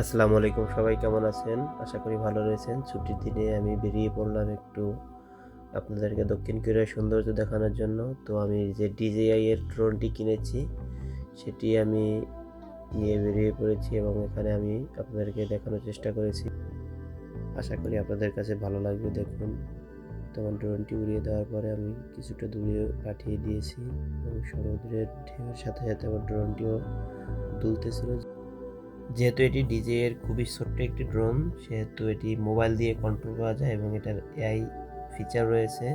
আসসালামু আলাইকুম সবাই, কেমন আছেন? আশা করি ভালো রয়েছেন। ছুটির দিনে আমি বেরিয়ে পড়লাম একটু আপনাদেরকে দক্ষিণ কোরিয়ার সৌন্দর্য দেখানোর জন্য। তো আমি যে ডিজেআই এর ড্রোনটি কিনেছি, সেটি আমি নিয়ে বেরিয়ে পড়েছি এবং এখানে আমি আপনাদেরকে দেখানোর চেষ্টা করেছি। আশা করি আপনাদের কাছে ভালো লাগবে। দেখুন, তোমার ড্রোনটি উড়িয়ে দেওয়ার পরে আমি কিছুটা দূরে পাঠিয়ে দিয়েছি এবং সমুদ্রের ঢেউয়ের সাথে সাথে আমার ড্রোনটিও দুলতেছিল। যেহেতু এটি ডিজে এর খুবই ছোট্ট একটি ড্রোন, সেহেতু এটি মোবাইল দিয়ে কন্ট্রোল করা যায় এবং এটার এআই ফিচার রয়েছে।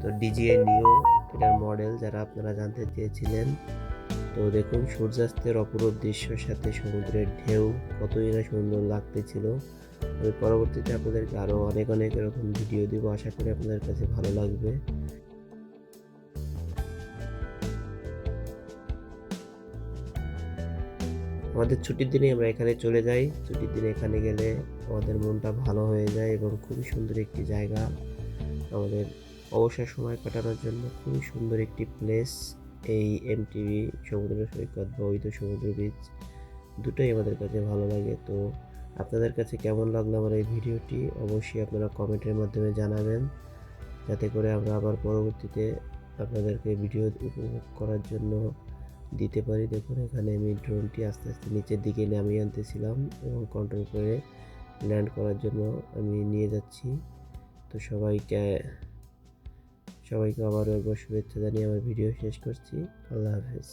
তো ডিজিআই নিও এটার মডেল যারা আপনারা জানতে চেয়েছিলেন। তো দেখুন, সূর্যাস্তের অপরূপ দৃশ্যের সাথে সমুদ্রের ঢেউ, কতই না সুন্দর লাগতেছিল। আমি পরবর্তীতে আপনাদেরকে আরও অনেক অনেক এরকম ভিডিও দিব। আশা করি আপনাদের কাছে ভালো লাগবে। আমাদের ছুটির দিনে আমরা এখানে চলে যাই। ছুটির দিনে এখানে গেলে আমাদের মনটা ভালো হয়ে যায় এবং খুবই সুন্দর একটি জায়গা। আমাদের অবসর সময় কাটানোর জন্য খুবই সুন্দর একটি প্লেস এই এমটিভি সমুদ্র সৈকত বা সমুদ্র বিচ দুটোই আমাদের কাছে ভালো লাগে। তো আপনাদের কাছে কেমন লাগল আমার এই ভিডিওটি? অবশ্যই আপনারা কমেন্টের মাধ্যমে জানাবেন। যাতে করে আমরা আবার পরবর্তীতে আপনাদেরকে ভিডিও উপভোগ করার জন্য দিতে পারি। দেখুন, এখানে আমি ড্রোনটি আস্তে আস্তে নিচের দিকে নামিয়ে আনতেছিলাম এবং কন্ট্রোল করে ল্যান্ড করার জন্য আমি নিয়ে যাচ্ছি। তো সবাইকে সবাইকে আবারও একবার শুভেচ্ছা জানিয়ে আমার ভিডিও শেষ করছি। আল্লাহ হাফেজ।